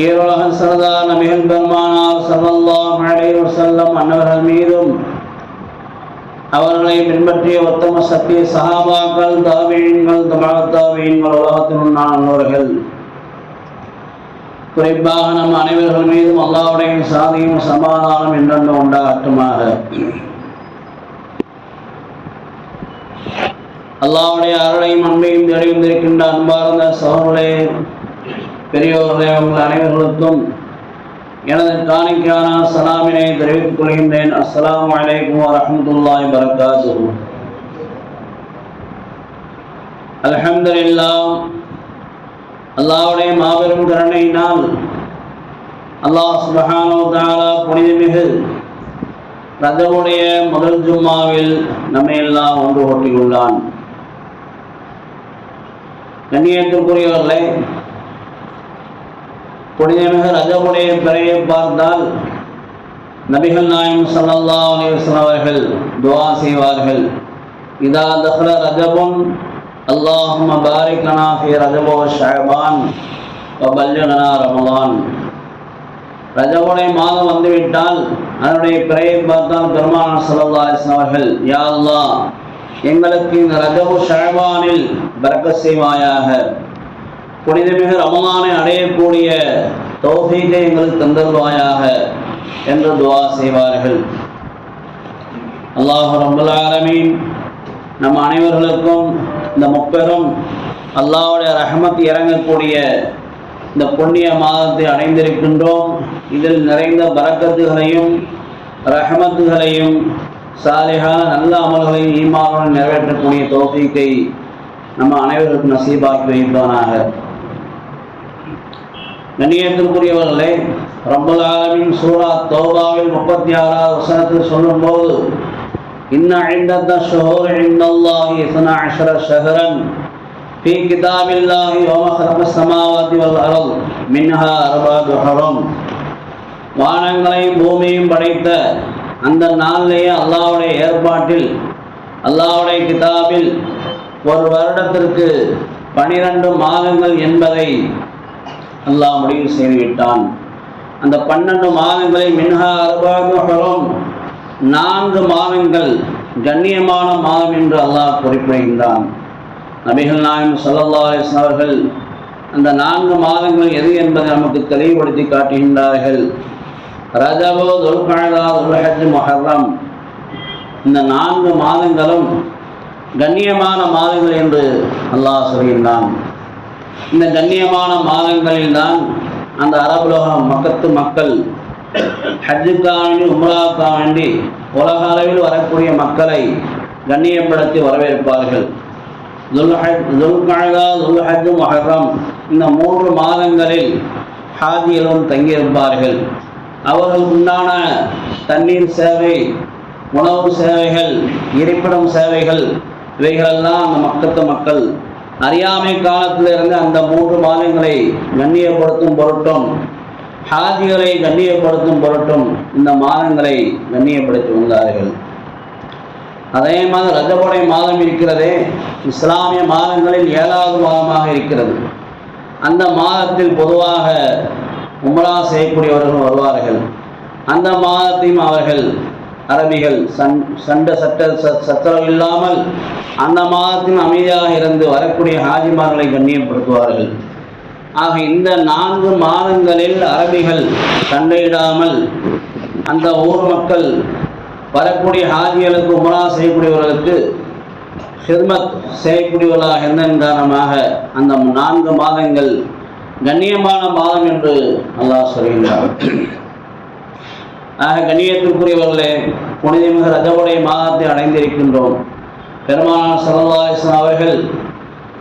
ஈரோக சரதா நபிகள் பெருமானார் சல்லல்லாஹு அலைஹி செல்லம் அன்னவர்கள் மீதும் அவர்களை பின்பற்றிய உத்தம சத்திய சகாபாக்கள் தாவீன்கள் தபாத்தாவீன்கள் உலகத்தின் முன்னோர்கள் குறிப்பாக நம் அனைவர்கள் மீதும் அல்லாவுடைய சாதியும் சமாதானம் என்றென்று உண்டாகட்டுமாக. அல்லாவுடைய அருளையும் அன்பையும் தெரிவித்திருக்கின்ற அன்பார்ந்த சகோதரே பெரியோர்கள் அனைவர்களுக்கும் எனது காணிக்கான சலாமினை தெரிவித்துக் கொள்கின்றேன். அஸ்ஸலாமு அலைக்கும் வரஹ்மத்துல்லாஹி வரகாத்துஹு அல்ஹம்துலில்லாஹ். அல்லாவுடைய மாபெரும் கருணையினால் அல்லாஹ் சுபஹானோ தாலா புனிதமிகு ரஜவுடைய முதல் ஜும்மாவில் நம்மை எல்லாம் ஒன்று ஓட்டியுள்ளான் கண்ணியத்திற்குரியவர்களே புனிதமிகு ரஜவுடைய பிறையை பார்த்தால் நபிகள் நாயம் சல்லா அலிவசன் அவர்கள் துவா செய்வார்கள். இதா தஹ்ல ரஜபுன் அல்லாஹும் பாரிக் லனா ஃபி ரஜபோ ஷஹபான் பல்யனா ரமலான். ரஜபுடைய மாதம் வந்துவிட்டால் அதனுடைய பிறையை பார்த்தால் பெருமானார் சல்லா அலிஸ்லாம் அவர்கள் யா அல்லா எங்களுக்கு இந்த ரஜபு ஷஹபானில் பரக்கத் செய்வாயாக. புனிதமிகு ரமலானை அடையக்கூடிய தௌஃபீகை எங்களுக்கு தந்தருவாயாக என்று துவா செய்வார்கள். அல்லாஹ் ரபுல் ஆலமீன் நம் அனைவர்களுக்கும் இந்த முப்பெரும் அல்லாவுடைய ரஹமத் இறங்கக்கூடிய இந்த புண்ணிய மாதத்தை அடைந்திருக்கின்றோம். இதில் நிறைந்த பரக்கத்துகளையும் ரஹமத்துகளையும் சாலிகான நல்ல அமல்களையும் ஈமாவுடன் நிறைவேற்றக்கூடிய தோஃபீக்கை நம்ம அனைவருக்கும் நசீபாக்கி வைப்பானாக கண்ணியத்திற்குரியவர்களே ரப்பல் ஆலமின் சூரா தௌபாவில் முப்பத்தி ஆறாவது வசனத்தில் சொல்லும்போது இன்ன عندة الشهور عند الله اثنا عشر شهرا في كتاب الله وما خلق السماوات والأرض منها أربعة حرم வானங்களை பூமியும் படைத்த அந்த நாளிலேயே அல்லாஹ்வுடைய ஏற்பாட்டில் அல்லாஹ்வுடைய கிதாபில் ஒரு வருடத்திற்கு பனிரெண்டு மாதங்கள் என்பதை அல்லாஹ் முடிவு செய்துவிட்டான். அந்த பன்னெண்டு மாதங்களை மின்ஹா அருபாகும் நான்கு மாதங்கள் கண்ணியமான மாதம் என்று அல்லாஹ் குறிப்பிடுகின்றான். நபிகள் நாயம் சல்லல்லா அவர்கள் அந்த நான்கு மாதங்கள் எது என்பதை நமக்கு தெளிவுபடுத்தி காட்டுகின்றார்கள். ரஜபோ துல்கழதா துல்ஹஜ் மொஹர்ரம். இந்த நான்கு மாதங்களும் கண்ணியமான மாதங்கள் என்று அல்லாஹ் சொல்கின்றான். இந்த கண்ணியமான மாதங்களில் தான் அந்த அரபுலகம் மக்கத்து மக்கள் ஹஜ்ஜுக்காக வேண்டி உம்ராவுக்காக வேண்டி உலக அளவில் வரக்கூடிய மக்களை கண்ணியப்படுத்தி வரவேற்பார்கள். துல்ஹஜ் துல்கழதா இந்த மூன்று மாதங்களில் ஹாஜிகளும் தங்கியிருப்பார்கள். அவர்களுக்கு உண்டான தண்ணீர் சேவை உணவு சேவைகள் இருப்பிடம் சேவைகள் இவைகளெல்லாம் அந்த மக்கத்து மக்கள் அறியாமை காலத்திலிருந்து அந்த மூன்று மாதங்களை கண்ணியப்படுத்தும் பொருட்டும் ஹாஜிகளை கண்ணியப்படுத்தும் பொருட்டும் இந்த மாதங்களை கண்ணியப்படுத்தி வந்தார்கள். அதே மாதிரி ரஜபடை மாதம் இருக்கிறதே இஸ்லாமிய மாதங்களில் ஏழாவது மாதமாக இருக்கிறது. அந்த மாதத்தில் பொதுவாக உமரா செய்யக்கூடியவர்கள் வருவார்கள். அந்த மாதத்தையும் அவர்கள் அரபிகள் சண் சண்டை சட்ட ச- சச்சரவு இல்லாமல் அந்த மாதத்தின் அமைதியாக இருந்து வரக்கூடிய ஹாஜிமார்களை கண்ணியப்படுத்துவார்கள். ஆக இந்த நான்கு மாதங்களில் அரபிகள் சண்டையிடாமல் அந்த ஊர் மக்கள் வரக்கூடிய ஹாஜிகளுக்கு உமரா செய்யக்கூடியவர்களுக்கு ஹிர்மத் செய்யக்கூடியவர்களாக இருந்ததன் காரணமாக அந்த நான்கு மாதங்கள் கண்ணியமான மாதம் என்று அல்லாஹ் சொல்கின்றார் ஆக கண்ணியத்திற்குரியவர்களே புனிதமிக ரஜபுடைய மாதத்தை அடைந்திருக்கின்றோம். பெருமானார் சல்லா அவர்கள்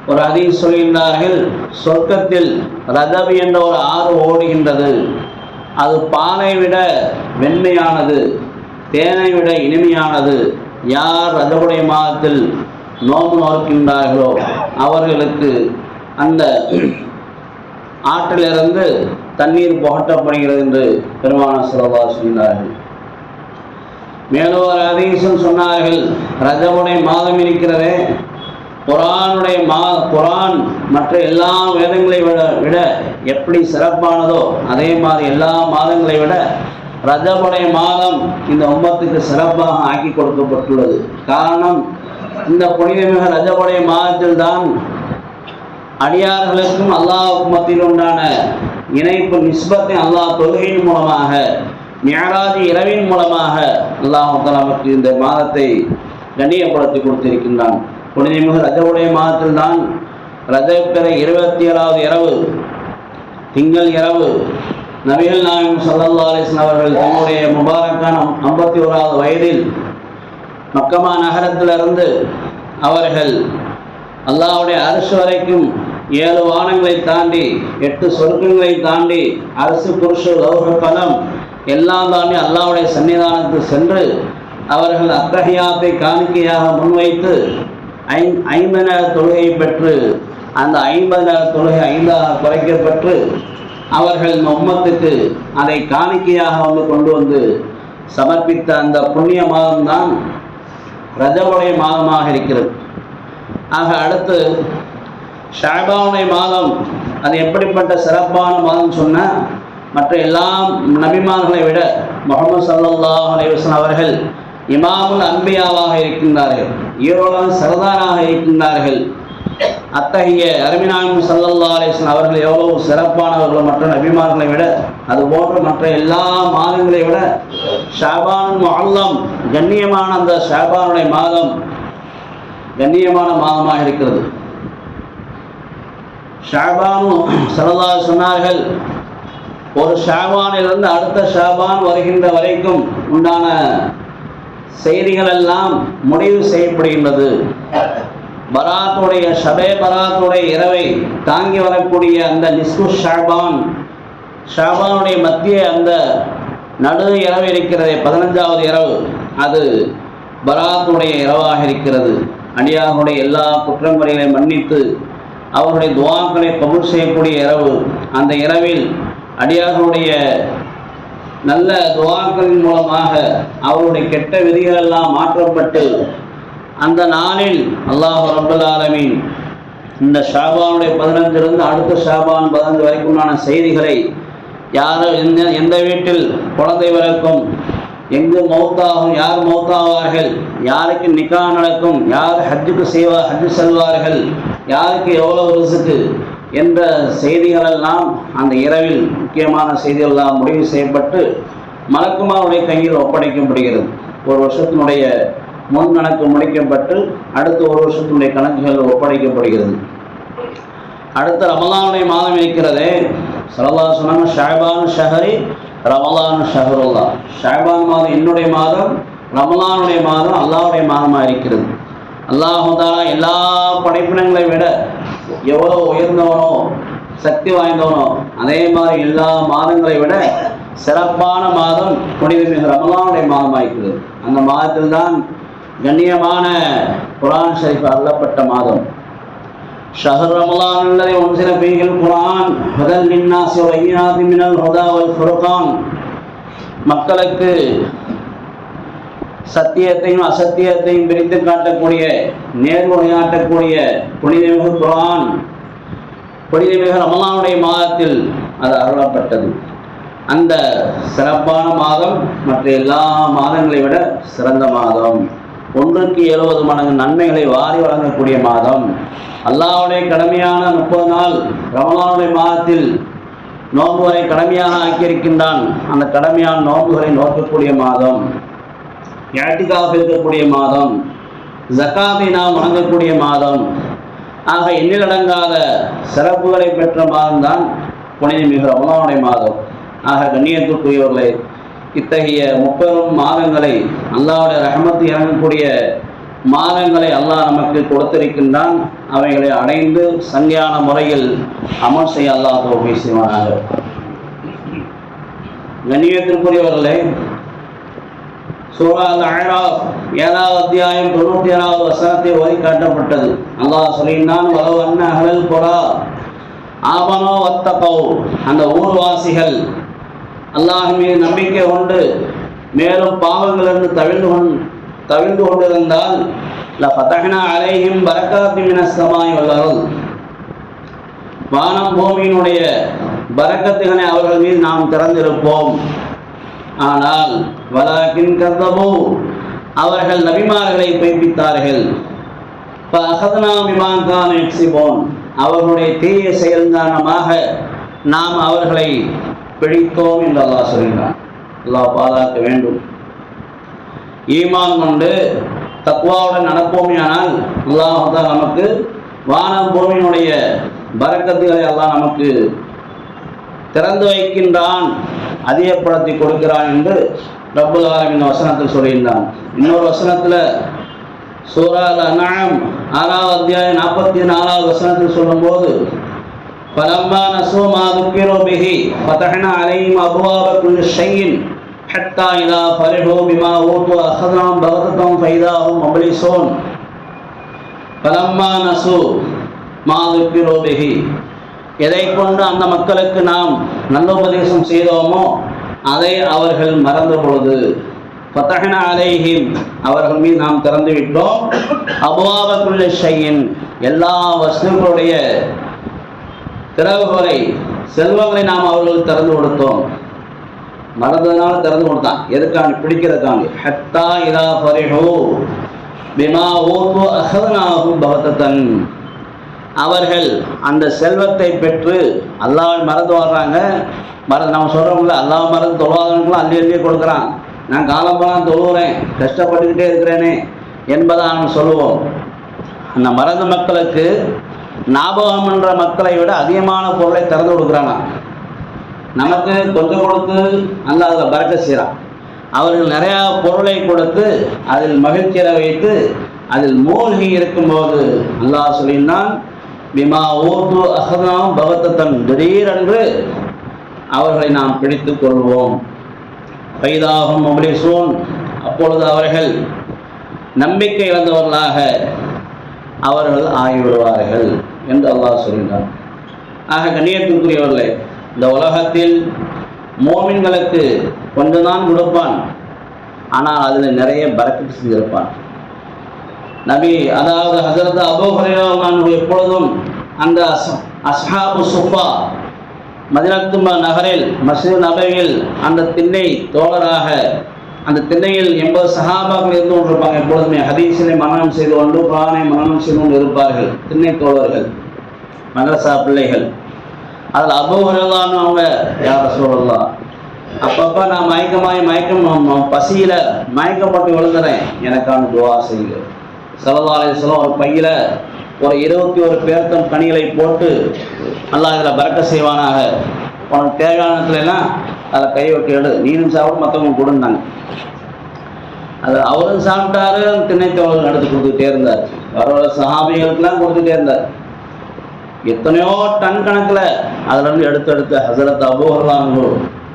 ஒரு ஹதீஸ் சொல்கின்றார்கள் சொர்க்கத்தில் ரஜபி என்ற ஒரு ஆறு ஓடுகின்றது. அது பாலை விட வெண்மையானது தேனை விட இனிமையானது. யார் ரஜபுடைய மாதத்தில் நோம்பு நோக்கின்றார்களோ அவர்களுக்கு அந்த ஆற்றிலிருந்து தண்ணீர் புகட்டப்படுகிறது என்று பெருமான சிலவா சொன்னார்கள். மேலும் ஒரு அதீசம் சொன்னார்கள் ரஜமுடைய மாதம் இருக்கிறதே குரானுடைய மா குரான் மற்ற எல்லா வேதங்களை விட விட எப்படி சிறப்பானதோ அதே மாதிரி எல்லா மாதங்களை விட ரஜமுடைய மாதம் இந்த உம்மத்துக்கு சிறப்பாக ஆக்கி கொடுக்கப்பட்டுள்ளது. காரணம் இந்த புனிதமிக ரஜபுடைய மாதத்தில் தான் அடியார்களுக்கும் அல்லாஹ் மத்தியில் உண்டான இணைப்பு நிஸ்பத்தை அல்லாஹ் தொழுகையின் மூலமாக ஞாராதி இரவின் மூலமாக அல்லாஹ் நமக்கு இந்த மாதத்தை கண்ணியப்படுத்தி கொடுத்திருக்கின்றான். புனிதமிகு ரஜவுடைய மாதத்தில்தான் ரஜப்பிறை இருபத்தி ஏழாவது இரவு திங்கள் இரவு நபிகள் நாயகம் சல்லா அலிஸ்லாம் அவர்கள் தன்னுடைய முபாரக்கான ஐம்பத்தி ஓராவது வயதில் மக்கமா நகரத்திலிருந்து அவர்கள் அல்லாவுடைய அரசு வரைக்கும் ஏழு வானங்களை தாண்டி எட்டு சொர்க்கங்களை தாண்டி அரசு புருஷ லௌக பலம் எல்லாம் தாண்டி அல்லாவுடைய சன்னிதானத்துக்கு சென்று அவர்கள் அத்தகையாத்தை காணிக்கையாக முன்வைத்து ஐ ஐம்பது நேர தொழுகை பெற்று அந்த ஐம்பது நேர தொழுகை ஐந்தாக குறைக்கப்பட்டு அவர்கள் உம்மத்துக்கு அதை காணிக்கையாக வந்து கொண்டு வந்து சமர்ப்பித்த அந்த புண்ணிய மாதம்தான் ரஜபுடைய மாதமாக இருக்கிறது. ஆக அடுத்து ஷாபானை மாதம். அது எப்படிப்பட்ட சிறப்பான மாதம் சொன்னால் மற்ற எல்லா நபிமார்களை விட முகமது சல்லல்லாஹ் அலைவசன் அவர்கள் இமாமுல் அன்பியாவாக இருக்கின்றார்கள். ஈரோடன் சரதாராக இருக்கின்றார்கள். அத்தகைய அருமினாயும் சல்லல்லா அலிஸ்லாம் அவர்கள் எவ்வளவு சிறப்பானவர்கள் மற்ற நபிமார்களை விட அது போன்ற மற்ற எல்லா மாதங்களை விட ஷாபான் முஅல்லம் கண்ணியமான அந்த ஷாபானுடைய மாதம் கண்ணியமான மாதமாக இருக்கிறது. ஷாபானும் சரதா சொன்னார்கள். ஒரு ஷாபானிலிருந்து அடுத்த ஷாபான் வருகின்ற வரைக்கும் உண்டான செய்திகள் எல்லாம் முடிவு செய்யப்படுகின்றது. பராத்துடைய ஷபே பராத்துடைய இரவை தாங்கி வரக்கூடிய அந்த நிஸ்கு ஷாபான் ஷாபானுடைய மத்திய அந்த நடு இரவு இருக்கிறதே பதினஞ்சாவது இரவு. அது பராத்துடைய இரவாக இருக்கிறது. அடியாகுடைய எல்லா குற்றங்குறைகளையும் மன்னித்து அவருடைய துவாக்களை கபூல் செய்யக்கூடிய இரவு. அந்த இரவில் அடியார்களுடைய நல்ல துவாக்களின் மூலமாக அவருடைய கெட்ட விதிகள் எல்லாம் மாற்றப்பட்டு அந்த நாளில் அல்லாஹ் ரபுல் ஆலமின் இந்த ஷாபானுடைய பதினஞ்சிலிருந்து அடுத்த ஷாபான் பதினஞ்சு வரைக்குமான செய்திகளை யாரோ எந்த எந்த வீட்டில் குழந்தை பிறக்கும் எங்கு மௌத்தாகும் யார் மௌத்தாவார்கள்? யாருக்கு நிக்கா நடக்கும்? யார் ஹஜ்ஜுக்கு செய்வா ஹஜ்ஜு செல்வார்கள்? யாருக்கு எவ்வளவு ரிசுக்கு என்ற செய்திகளெல்லாம் அந்த இரவில் முக்கியமான செய்திகள்லாம் முடிவு செய்யப்பட்டு மலக்குமாருடைய கையில் ஒப்படைக்கப்படுகிறது. ஒரு வருஷத்தினுடைய முன் கணக்கு முடிக்கப்பட்டு அடுத்த ஒரு வருஷத்தினுடைய கணக்குகள் ஒப்படைக்கப்படுகிறது. அடுத்த ரமலானுடைய மாதம் இருக்கிறதே. சலல்லா சொன்னாங்க ஷாபான் ஷஹரி ரமலான் ஷஹருல்லா. ஷாபான் மாதம் என்னுடைய மாதம் ரமலானுடைய மாதம் அல்லாவுடைய மாதமாக இருக்கிறது. அல்லாஹாலா எல்லா படைப்பினங்களை விட எவ்வளோ உயர்ந்தவனோ சக்தி வாய்ந்தவனோ அதே மாதிரி எல்லா மாதங்களை விட சிறப்பான மாதம் புனிதமிகு ரமலானுடைய மாதமாக இருக்கிறது. அந்த மாதத்தில் தான் கண்ணியமான குரான் ஷரீஃப் அல்லப்பட்ட மாதம். ஷஹர் ரமலான் الذي أنزل فيه القرآن هدى للناس وبينات من الهدى والفرقان மக்களுக்கு சத்தியத்தையும் அசத்தியத்தையும் பிரித்து காட்டக்கூடிய நேர்வழியாட்டக்கூடிய புனிதமிகு குரான் புனிதமிகு ரமலானுடைய மாதத்தில் அது அருளப்பட்டது அந்த சிறப்பான மாதம் மற்ற எல்லா மாதங்களை விட சிறந்த மாதம் ஒன்றுக்கு எழுபது மடங்கு நன்மைகளை வாரி வழங்கக்கூடிய மாதம். அல்லாவுடைய கடமையான முப்பது நாள் ரமலானுடைய மாதத்தில் நோன்புகளை கடமையாக ஆக்கியிருக்கின்றான். அந்த கடமையான நோன்புகளை நோக்கக்கூடிய மாதம். யாட்டிகாஃப் இருக்கக்கூடிய மாதம். ஜக்காவை நாம் வணங்கக்கூடிய மாதம். ஆக எண்ணிலடங்காத சிறப்புகளை பெற்ற மாதம்தான் புனிதமிகு ரமலானுடைய மாதம். ஆக கண்ணியத்துக்குரியவர்களை இத்தகைய முப்பெரும் மாதங்களை அல்லாவுடைய ரஹமத்து இறங்கக்கூடிய மாதங்களை அல்லாஹ் நமக்கு கொடுத்திருக்கின்றான். அவைகளை அடைந்து சங்கையான முறையில் அமல் செய்ய அல்லாஹ் தோல்வி செய்வானாக. கண்ணியத்திற்குரியவர்களே சூரா அழகா ஏழாவது அத்தியாயம் தொண்ணூற்றி ஏழாவது வசனத்தை ஓதி காட்டப்பட்டது. அல்லாஹ் சொல்லினான் வலவு அண்ண அகலல் புறா ஆபனோ வத்தகோ. அந்த ஊர்வாசிகள் அல்லாஹ் மீது நம்பிக்கை கொண்டு மேலும் பாவங்களிலிருந்து தவிழ்ந்து கொண்டு தவிழ்ந்து கொண்டிருந்தால் லஃபதஹ்னா அலைஹிம் பரக்காத்தி மினஸ் ஸமாய் வானம் பூமியினுடைய பரக்கத்துகளை அவர்கள் மீது நாம் திறந்திருப்போம். ஆனால் வலாக்கின் கதபு அவர்கள் நபிமார்களை பொய்ப்பித்தார்கள் அகதனா விமான்கான் எக்ஸிபோன் அவர்களுடைய தீய செயல் காரணமாக நாம் அவர்களை பிடித்தோம் என்று அல்லாஹ் சொல்கிறான். அல்லாஹ் பாதுகாக்க வேண்டும். ஈமான் கொண்டு தக்குவாவுடன் நடப்போமையானால் அல்லாஹ் தான் நமக்கு வானம் பூமியினுடைய பரக்கத்துகளை எல்லாம் நமக்கு திறந்து வைக்கின்றான் அதிகப்படுத்தி கொடுக்கிறான் என்று ரப்புல் ஆலமின் வசனத்தில் சொல்லியிருந்தான். இன்னொரு வசனத்தில் சூரா அனாம் ஆறாவது அத்தியாயம் நாற்பத்தி நாலாவது வசனத்தில் சொல்லும்போது فلما نسوا ما ذكروا به فتحنا عليهم أبواب كل شيء حتى إذا فرحوا بما أوتوا أخذناهم بغتة فإذا هم مبلسون فلما نسوا ما ذكروا به எதை கொண்டு அந்த மக்களுக்கு நாம் நல்ல உபதேசம் செய்தோமோ அதை அவர்கள் மறந்த பொழுது பத்தகன அலைஹிம் அவர்கள் மீது நாம் திறந்து விட்டோம் அபுவாபக்குள்ள ஷையின் எல்லா வஸ்துக்களுடைய திறவுகளை செல்வங்களை நாம் அவர்களுக்கு திறந்து கொடுத்தோம். மறந்ததுனால திறந்து கொடுத்தான். எதுக்காண்டி? பிடிக்கிறதுக்காண்டி. ஹத்தா இதா பரிஹோ பிமா ஊத்து அஹதனாகும் பகத்தன் அவர்கள் அந்த செல்வத்தை பெற்று அல்லாவை மறந்து வர்றாங்க. மறந்து நம்ம சொல்கிறோம்ல அல்லாஹ் மறந்து தொழுவாதவங்களும் அள்ளி அள்ளி கொடுக்குறான். நான் காலம்பெல்லாம் தொழுகிறேன் கஷ்டப்பட்டுக்கிட்டே இருக்கிறேனே என்பதை நாம் சொல்லுவோம். அந்த மறந்த மக்களுக்கு ஞாபகம் என்ற மக்களை விட அதிகமான பொருளை திறந்து கொடுக்குறானா? நமக்கு கொஞ்சம் கொடுத்து அல்ல அதில் பறக்க செய்கிறான் அவர்கள் நிறையா பொருளை கொடுத்து அதில் மகிழ்ச்சியை வைத்து அதில் மூழ்கி இருக்கும்போது அல்லாஹ் சொல்லினான் பிமா ஓது அகதாம் பகத்தன் திடீரென்று அவர்களை நாம் பிடித்து கொள்வோம். பைதாகும் முபலிசூன். அப்பொழுது அவர்கள் நம்பிக்கை இழந்தவர்களாக அவர்கள் ஆகிவிடுவார்கள். என்று அல்லாஹ் சொல்கிறான் ஆக கண்ணியத்திற்குரியவர்களே இந்த உலகத்தில் மோமின்களுக்கு கொஞ்சம் தான் கொடுப்பான். ஆனால் அதில் நிறைய பரக்கத்து செஞ்சிருப்பான் நபி அதாவது ஹசரத் அபோஹரன் எப்பொழுதும் அந்த அஸ் அஸ்ஹாபு சுஃபா மதினத்துமா நகரில் மசித் நபையில் அந்த திண்ணை தோழராக அந்த திண்ணையில் எண்பது சகாபாக்கள் இருந்து கொண்டிருப்பாங்க எப்பொழுதுமே. ஹதீஸினை மனனம் செய்து கொண்டு குரானை மனனம் செய்து கொண்டு இருப்பார்கள். திண்ணை தோழர்கள் மதரசா பிள்ளைகள். அதில் அபோஹரலான்னு அவங்க யார சொல்லலாம் அப்பப்போ நான் மயக்கமாய் மயக்கம் பசியில் மயக்கப்பட்டு விழுந்துறேன். எனக்கான துவா செய்யுங்க சலதாலய ஒரு பையில் ஒரு இருபத்தி ஒரு பேர்த்தம் கனிகளை போட்டு நல்லா இதில் பறக்க செய்வானாக. உனக்கு தேவையானத்துல அதில் கை வைக்க எடு நீனும் சாப்பிட்டு மற்றவங்க கொடுந்தாங்க அது அவரும் சாப்பிட்டாரு திண்ணைத்தவர்கள் எடுத்து கொடுத்துட்டே இருந்தார். வர வர சஹாபிகளுக்கெல்லாம் கொடுத்துட்டே இருந்தார். எத்தனையோ டன் கணக்கில் அதிலிருந்து எடுத்து எடுத்து ஹசரத் அபூஹர்லாங்க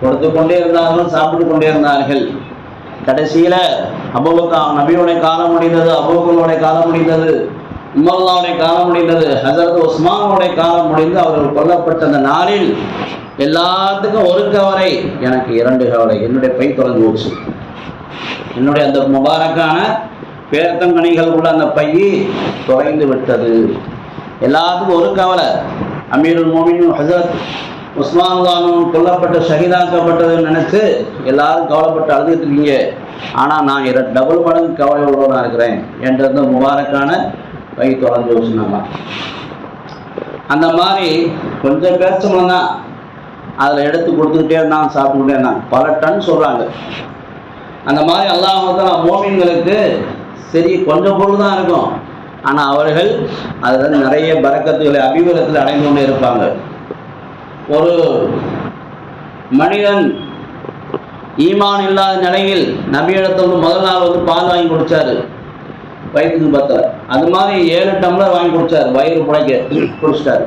கொடுத்து கொண்டே இருந்தார்கள் சாப்பிட்டு கொண்டே இருந்தார்கள். கடைசியில் அபூபக்கா நபியோடைய காலம் முடிந்தது அபூபக்கருடைய காலம் முடிந்தது உமர்லாவுடைய காலம் முடிந்தது ஹசரத் உஸ்மானுடைய காலம் முடிந்து அவர்கள் கொல்லப்பட்ட அந்த நாளில் எல்லாத்துக்கும் ஒரு கவரை எனக்கு இரண்டு கவரை என்னுடைய பை தொலைஞ்சு போச்சு என்னுடைய அந்த முபாரக்கான பேர்த்தங்கனிகள் உள்ள அந்த பையை தொலைந்து விட்டது. எல்லாத்துக்கும் ஒரு கவலை. அமீருல் மோமின் ஹசரத் உஸ்மான்தானும் கொல்லப்பட்ட ஷஹீதாக்கப்பட்டதுன்னு நினச்சி எல்லாரும் கவலைப்பட்டு அழுதுட்டு இருக்கீங்க ஆனால் நான் இர டபுள் மடங்கு கவலை உள்ளவனாக இருக்கிறேன் என்ற முபாரக்கான பை தொலைஞ்சு வச்சுனாங்க அந்த மாதிரி கொஞ்சம் பேச்சவங்க தான் அதில் எடுத்து கொடுத்துக்கிட்டே இருந்தாங்க சாப்பிட்டுக்கிட்டே இருந்தாங்க. பல டன் சொல்கிறாங்க அந்த மாதிரி அல்லாஹால மோமின்களுக்கு சரி கொஞ்சம் பொருள் தான் இருக்கும். ஆனால் அவர்கள் அதில் நிறைய பறக்கத்துகளை அபிவிரத்தில் அடைந்து கொண்டே இருப்பாங்க. ஒரு மனிதன் ஈமான் இல்லாத நிலையில் நபியிடத்தில் வந்து முதல் நாள் வந்து பால் வாங்கி குடிச்சாரு. வயிற்றுக்கு பத்தல. அது மாதிரி ஏழு டம்ளர் வாங்கி குடிச்சாரு. வயிறு புடைக்க குடிச்சிட்டாரு.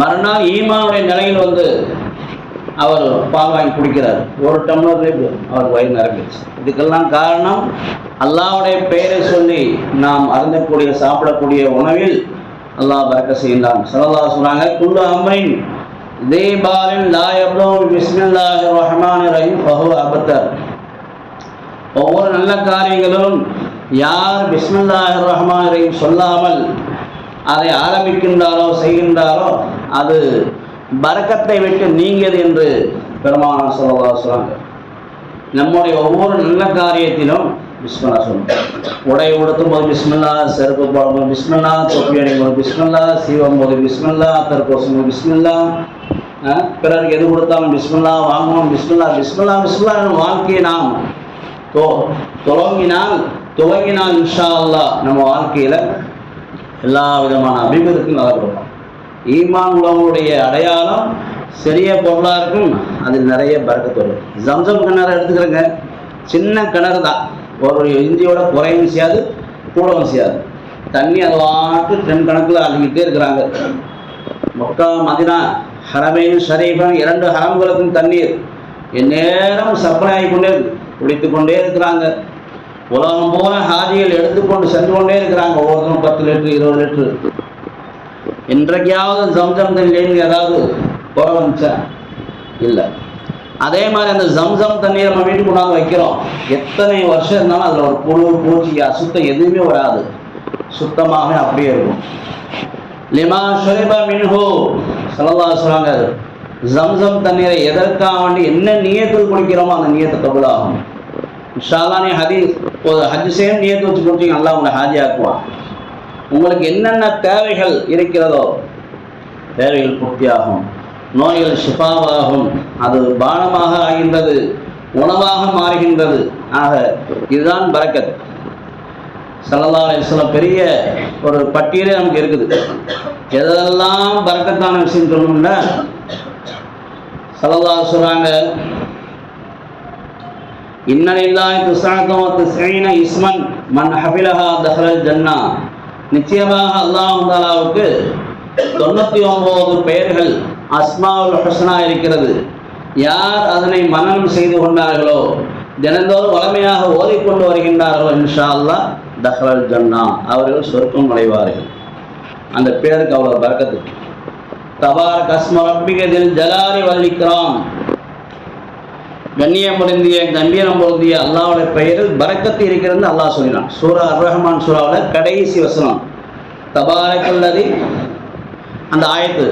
மறுநாள் ஈமானுடைய நிலையில் வந்து அவர் பால் வாங்கி குடிக்கிறார். ஒரு டம்ளர் அவர் வயிறு நிரம்பிடுச்சு. இதுக்கெல்லாம் காரணம் அல்லாவுடைய பெயரை சொல்லி நாம் அருந்தக்கூடிய சாப்பிடக்கூடிய உணவில் அல்லாஹ் பறக்க செய்கின்றான். சரதா சொல்கிறாங்க குல்லு அம்ரின் தீபாலின் லாயப்ளோ பிஸ்மில்லாஹி ரஹ்மான் ரஹீம் ஃபஹு அபத்தர். ஒவ்வொரு நல்ல காரியங்களும் யார் பிஸ்மில்லாஹ் ரஹ்மான் ரஹீம் சொல்லாமல் அதை ஆரம்பிக்கின்றாரோ செய்கின்றாரோ அது பறக்கத்தை விட்டு நீங்கியது என்று பெருமானார் சொல்லவா சொல்றாங்க நம்முடைய ஒவ்வொரு நல்ல காரியத்திலும் பிஸ்மில்லா சொல்லணும் உடை உடுத்தும் போது பிஸ்மில்லா செருப்பு போடும்போது பிஸ்மில்லா தொப்பி அடையும் போது பிஸ்மில்லா சீவம் போது பிஸ்மில்லா தற்கோசம் போது பிஸ்மில்லா பிறருக்கு எது கொடுத்தாலும் பிஸ்மில்லா வாங்கணும் பிஸ்மில்லா பிஸ்மில்லா பிஸ்மில்லா வாழ்க்கையை நாம் தொ துவங்கினால் துவங்கினால் இன்ஷா அல்லாஹ் நம்ம வாழ்க்கையில் எல்லா விதமான அபிவிருத்தியும் நல்லா ஈமான் உள்ளவங்களுடைய அடையாளம் சிறிய பொருளாக இருக்கும் அதில் நிறைய பறக்கத்து வரும். ஜம்சம் கிணறு எடுத்துக்கிறேங்க. சின்ன கிணறு தான். ஒரு இந்தியோட குறையும் செய்யாது கூடவும் செய்யாது. தண்ணி அது வாட்டு டென் கணக்கில் அழுகிட்டே இருக்கிறாங்க. மொக்கா மதினா ஹரமையும் ஷரீஃபும் இரண்டு ஹரம்களுக்கும் தண்ணீர். எந்நேரம் சப்ளை ஆகி கொண்டே இருக்கு. குடித்து கொண்டே இருக்கிறாங்க. உலகம் போல ஹாஜிகள் எடுத்துக்கொண்டு சென்று கொண்டே இருக்கிறாங்க. ஒவ்வொருத்தரும் பத்து லிட்டரு இருபது லிட்டரு. இன்றைக்காவது ஜம்சம் தண்ணியிலேருந்து ஏதாவது குறை வந்துச்சா? இல்லை. அதே மாதிரி அந்த ஜம்சம் தண்ணீரை நம்ம வீட்டுக்கு கொண்டாந்து வைக்கிறோம். எத்தனை வருஷம் இருந்தாலும் அதில் ஒரு புழு பூச்சி அசுத்தம் எதுவுமே வராது. சுத்தமாக அப்படியே இருக்கும். லிமா ஷுரிப மின்ஹு ஸல்லல்லாஹு சொல்றாங்க ஜம்சம் தண்ணீரை எதற்காக வேண்டி என்ன நியத்தில் குடிக்கிறோமோ அந்த நியத்தை கபுலாகும் இன்ஷால்லா நீ ஹதி ஒரு ஹஜ் செய்யும் நியத்து வச்சு கொடுத்தீங்க நல்லா உங்களை ஹாஜி ஆக்குவான் உங்களுக்கு என்னென்ன தேவைகள் இருக்கிறதோ தேவைகள் பூர்த்தியாகும். நோய்கள் சுபாவாகும் அது பானமாக ஆகின்றது உணவாக மாறுகின்றது. ஆக இதுதான் பறக்கத் சல்லல்லா சில பெரிய ஒரு பட்டியலே நமக்கு இருக்குது. எதெல்லாம் பறக்கத்தான விஷயம் சொல்லணும்னா சல்லல்லா சொல்றாங்க இன்னலில்லாஹி வ இஸ்மன் மன் ஹஃபிலஹா தஹலல் ஜன்னா. நிச்சயமாக அல்லாஹ் தாலாவுக்கு தொண்ணூற்றி ஒன்பது பெயர்கள் அஸ்மாவுல் ஹசனா இருக்கிறது. யார் அதனை மனனம் செய்து கொண்டார்களோ தினந்தோறும் வளமையாக ஓதிக்கொண்டு வருகின்றார்களோ இன்ஷா அல்லாஹ் தஹ்ரல் ஜன்னா. அவர்கள் சொர்க்கம் நுழைவார்கள் அந்த பேருக்கு அவ்வளோ பறக்கத்து தபார் கஸ்மரப்பிகதில் ஜலாரி வல்லிக்கிறான் கண்ணியம் பொருந்திய கம்பீரம் பொருந்திய அல்லாஹ்வுடைய பெயரில் பறக்கத்து இருக்கிறது அல்லாஹ் சொல்லினான் சூரா அர் ரஹ்மான் சூராவில் கடைசி வசனம். தபாரக்கல்லதி அந்த ஆயத்து.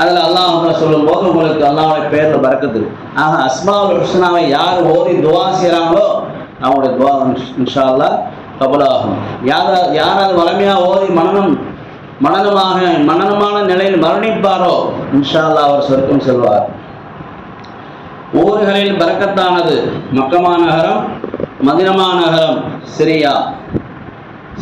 அதில் அல்லாஹ் சொல்லும்போது உங்களுக்கு அல்லாஹ்வுடைய பெயரில் பரக்கத்து ஆக அஸ்மாவுல் ஹுஸ்னாவை யார் ஓதி துவா செய்கிறாங்களோ அவங்களுடைய துவா இன்ஷா அல்லாஹ் கபலாகும். யார் யார் அது வளமையாக ஓதி மனநம் மனநமாக மனநமான நிலையில் மரணிப்பாரோ இன்ஷா அல்லா அவர் சொர்க்கம் செல்வார். ஊர்களில் பறக்கத்தானது? மக்கமா நகரம் மதினமா நகரம் சிரியா.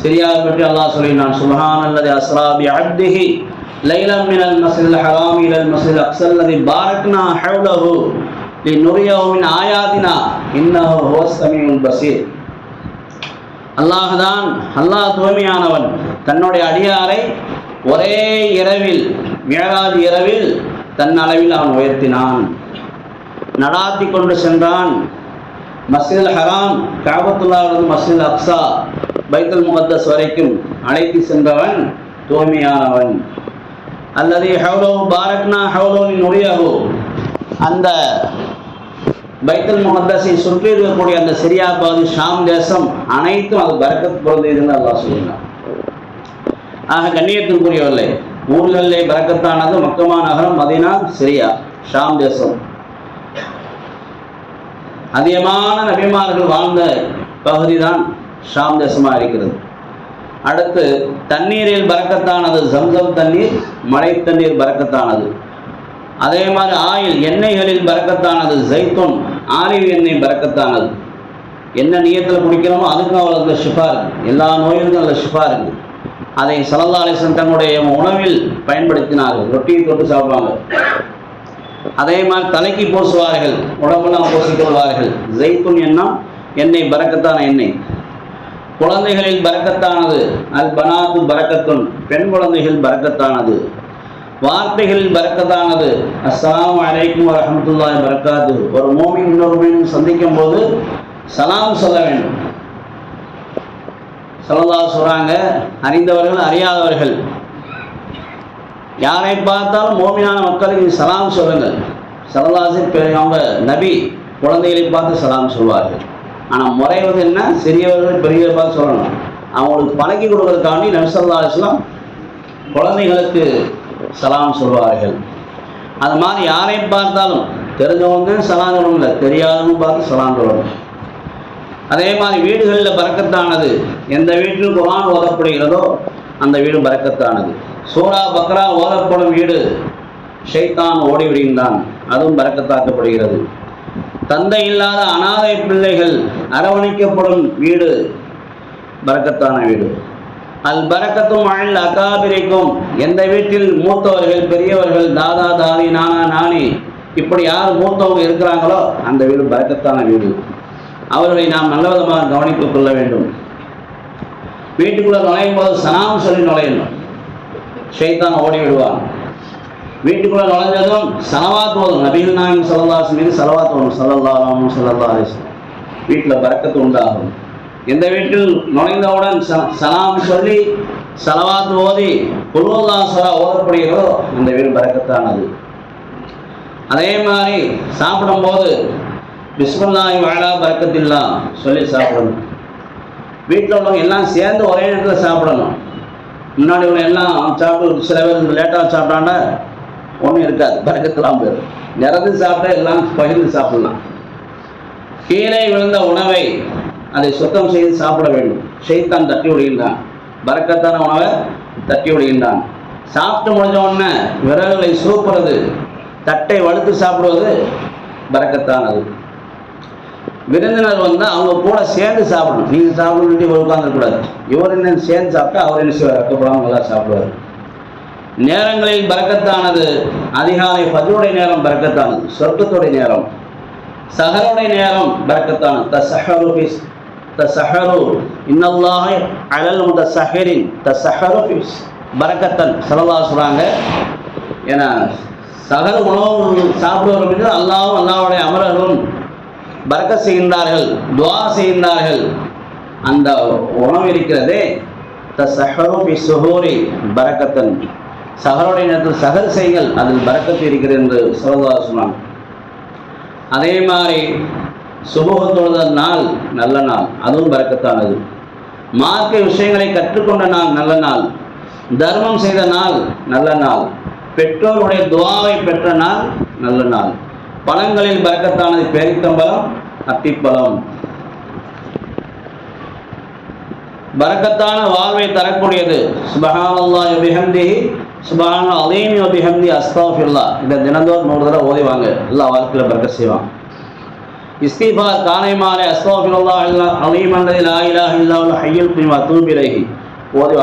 சிரியாவை பற்றி அல்லாஹ் சொல்லினான் சுபஹான் அல்லது அஸ்ராபி அப்திஹி லைலம் மினல் மசில் ஹராம் இலல் மசில் அக்ஸல் அல்லதி பாரக்னா ஹவுலஹு லினுரியஹு மின் ஆயாதினா இன்னஹு ஹுவஸ் சமீஉல் பசீர் அல்லாஹ் தான் அல்லாஹ் தூய்மையானவன். தன்னுடைய அடியாரை ஒரே இரவில் மேலாதி இரவில் தன் அளவில் அவன் உயர்த்தினான். நடாத்தி கொண்டு சென்றான். மஸ்ஜித் ஹராம் காபத்துல்லாவிலிருந்து மஸ்ஜித் அப்சா பைத்துல் முகத்தஸ் வரைக்கும் அழைத்து சென்றவன் தூய்மையானவன். அல்லது ஹவுலோ பாரக்னா ஹவுலோனின் நுழையகோ அந்த பைத்தல் முகத்தஸை சுற்றி இருக்கக்கூடிய அந்த சிரியா பகுதி ஷாம் தேசம் அனைத்தும் அது பரக்கத் பொருந்தியதுன்னு அல்லா சொல்லினான் ஆக கண்ணியத்திற்குரியவில்லை ஊர்களிலே பரக்கத்தானது மக்கமா நகரம் மதினா சிரியா ஷாம் தேசம். அதிகமான நபிமார்கள் வாழ்ந்த பகுதி தான் ஷாம் தேசமாக இருக்கிறது. அடுத்து தண்ணீரில் பறக்கத்தானது? சம்சம் தண்ணீர் மழை தண்ணீர் பறக்கத்தானது. அதே மாதிரி ஆயில் எண்ணெய்களில் பறக்கத்தானது? ஜைத்தூன் ஆலிவ் எண்ணெய் பறக்கத்தானது. என்ன நீயத்தில் குடிக்கிறோமோ அதுக்கும் அவ்வளோ ஷிஃபா இருக்கு. எல்லா நோய்களுக்கும் அதில் ஷிஃபா இருக்கு. அதை சல்லல்லா தன்னுடைய உணவில் பயன்படுத்தினார்கள். ரொட்டியை தொட்டு சாப்பிடுவாங்க. அதே மாதிரி தலைக்கு பூசுவார்கள் உடம்பெல்லாம் பூசிக்கொள்வார்கள் ஜெய்துன் எண்ணம் எண்ணெய் பறக்கத்தான எண்ணெய். குழந்தைகளில் பறக்கத்தானது அல் பனாத்து பறக்கத்துன் பெண் குழந்தைகள் பறக்கத்தானது. வார்த்தைகளில் பறக்கத்தானது. அஸ்லாம் அலைக்கும் வரஹ்மத்துல்லாஹி பறக்காது ஒரு மோமின் இன்னொரு சந்திக்கும் போது சலாம் சொல்ல வேண்டும். சொல்லலா சொல்றாங்க அறிந்தவர்கள் அறியாதவர்கள். யாரை பார்த்தாலும் மோமினான மக்களுக்கு சலாம் சொல்லுங்கள். சலதாசி அவங்க நபி குழந்தைகளை பார்த்து சலாம் சொல்வார்கள். ஆனால் முறை வந்து என்ன? சிறியவர்கள் பெரியவர்கள் பார்த்து சொல்லணும். அவங்களுக்கு பழக்கி கொடுக்கறதுக்காண்டி நபிசல்லா அலிஸ்லாம் குழந்தைகளுக்கு சலாம் சொல்வார்கள். அது மாதிரி யாரை பார்த்தாலும் தெரிஞ்சவங்க சலாம் சொல்லணும் இல்லை தெரியாதவங்க பார்த்து சலாம் சொல்லணும். அதே மாதிரி வீடுகளில் பறக்கத்தானது? எந்த வீட்டில் குரான் ஓதப்படுகிறதோ அந்த வீடு பறக்கத்தானது? சூரா பக்ரா ஓதப்படும் வீடு. ஷைத்தான் ஓடிவிடுகின்றான். அதுவும் பறக்கத்தாக்கப்படுகிறது தந்தை இல்லாத அனாதை பிள்ளைகள் அரவணைக்கப்படும் வீடு. பறக்கத்தான வீடு. அல் பறக்கத்தும் அழல் அகாபிரிக்கும். எந்த வீட்டில் மூத்தவர்கள் பெரியவர்கள் தாதா தாதி நானா நானி இப்படி யார் மூத்தவங்க இருக்கிறாங்களோ அந்த வீடு பறக்கத்தான வீடு. அவர்களை நாம் நல்ல விதமாக கவனித்துக் கொள்ள வேண்டும். வீட்டுக்குள்ள நுழையும் போது சனாம் சொல்லி நுழையணும். ஷைத்தான் ஓடி விடுவான். வீட்டுக்குள்ள நுழைஞ்சதும் சலவாத் ஓதும். நபிகள் நாயகம் சல்லல்லாஸ் மீது சலவாத் ஓதும் சல்லல்லாஹும் சல்லல்லா அலிஸ்லாம் வீட்டில் பறக்கத்து உண்டாகும். எந்த வீட்டில் நுழைந்தவுடன் ச- சலாம் சொல்லி சலவாத் ஓதி குல்வல்லா சலா ஓதப்படுகிறதோ அந்த வீடு பறக்கத்தானது. அதே மாதிரி சாப்பிடும்போது பிஸ்மில்லாஹி வாழா பறக்கத்தில்லா சொல்லி சாப்பிடணும். வீட்டில் உள்ளவங்க எல்லாம் சேர்ந்து ஒரே நேரத்தில் சாப்பிடணும். முன்னாடி இவங்க எல்லாம் சாப்பிட்டு சில பேர் லேட்டாக சாப்பிட்டாண்ட ஒன்றும் இருக்காது. பறக்கத்தெல்லாம் போயிடும். நிறந்து சாப்பிட்டா எல்லாம் பகிர்ந்து சாப்பிடலாம். கீழே விழுந்த உணவை அதை சுத்தம் செய்து சாப்பிட வேண்டும். செய்தான் தட்டி விடுகின்றான் பறக்கத்தான உணவை தட்டி விடுகின்றான் சாப்பிட்டு முடிஞ்ச உடனே விரல்களை சூப்புறது தட்டை வழுத்து சாப்பிடுவது பறக்கத்தானது. விருந்தினர் வந்தால் அவங்க கூட சேர்ந்து சாப்பிடணும். நீங்கள் சாப்பிட்டு உட்காந்துக்கூடாது இவர் என்ன சேர்ந்து சாப்பிட்டா அவர் என்ன செய்வார்? அக்கப்படாமல் நல்லா சாப்பிடுவார். நேரங்களில் பறக்கத்தானது. அதிகாலை பதிலுடைய நேரம் பறக்கத்தானது. சொர்க்கத்துடைய நேரம். சஹருடைய நேரம் பறக்கத்தானது. த சஹரு ஃபிஸ் த சஹரு இன்னல்லாஹ் அலல் முத சஹரின் த சஹரு ஃபிஸ் பறக்கத்தன் சலவா சொல்கிறாங்க ஏன்னா சகல உணவு சாப்பிடுவோம் மீது அல்லாவும் அல்லாவுடைய அமரர்களும் பறக்க செய்கின்றார்கள் துவா செய்கின்றார்கள். அந்த உணவு இருக்கிறதே த சஹரோபி சுகோரி பறக்கத்தன். பரக்கத்தன் சஹருடைய நேரத்தில் சகர் செய்கள் அதில் பறக்கத்து இருக்கிறது என்று சொல்லதா சொன்னாங்க. அதே மாதிரி சுபகத்தொழுத நாள் நல்ல நாள் அதுவும் பறக்கத்தானது. மார்க்க விஷயங்களை கற்றுக்கொண்ட நாள் நல்ல நாள். தர்மம் செய்த நாள் நல்ல நாள். பெற்றோருடைய துவாவை பெற்ற நாள் நல்ல நாள். பழங்களில் பறக்கத்தானது பேரித்தம்பழம் அத்திப்பழம். பரக்கத்தான வாழ்வை தரக்கூடியது. சுபஹானல்லாஹி வபிஹம்திஹி சுபஹான அலீமி வபிஹம்தி அஸ்தாஃபில்லா இந்த தினந்தோர் நூறு தடவை ஓதி எல்லா வாழ்க்கையில் பறக்க செய்வான். இஸ்திஃபார் காலை மாலை அஸ்தாஃபிருல்லா அலீம் அல்லது லா இலாஹ இல்லாஹுல் ஹய்யுல் கய்யூம் வஅத்தூபு இலைஹி. ஓதி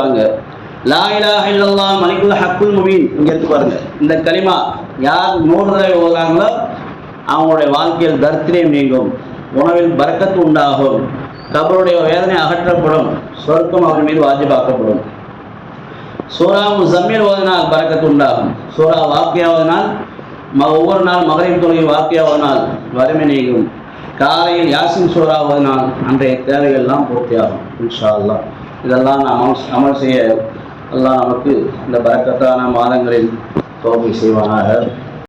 லா இலாஹ இல்லல்லா மலிக்குல் ஹக்குல் முபீன். இங்கே எடுத்து பாருங்க. இந்த களிமா யார் நூறு தடவை ஓதுறாங்களோ அவங்களுடைய வாழ்க்கையில் தரித்திரம் நீங்கும். உணவில் பறக்கத்து உண்டாகும். கபருடைய வேதனை அகற்றப்படும். சொர்க்கம் அவர் மீது வாஜிபாக்கப்படும். சூரா முசம்மில் ஓதினால் பறக்கத்து உண்டாகும். சூரா வாக்கியாவதனால் ம ஒவ்வொரு நாள் மகரின் தொழில் வாக்கியாவதனால் வறுமை நீங்கும். காலையில் யாசின் சூறாவதனால் அன்றைய தேவைகள் எல்லாம் பூர்த்தியாகும் இன்ஷா அல்லாஹ் இதெல்லாம் நாம் அமல் செய்ய எல்லாம் நமக்கு இந்த பறக்கத்தான மாதங்களில் தோல்வி செய்வானாக.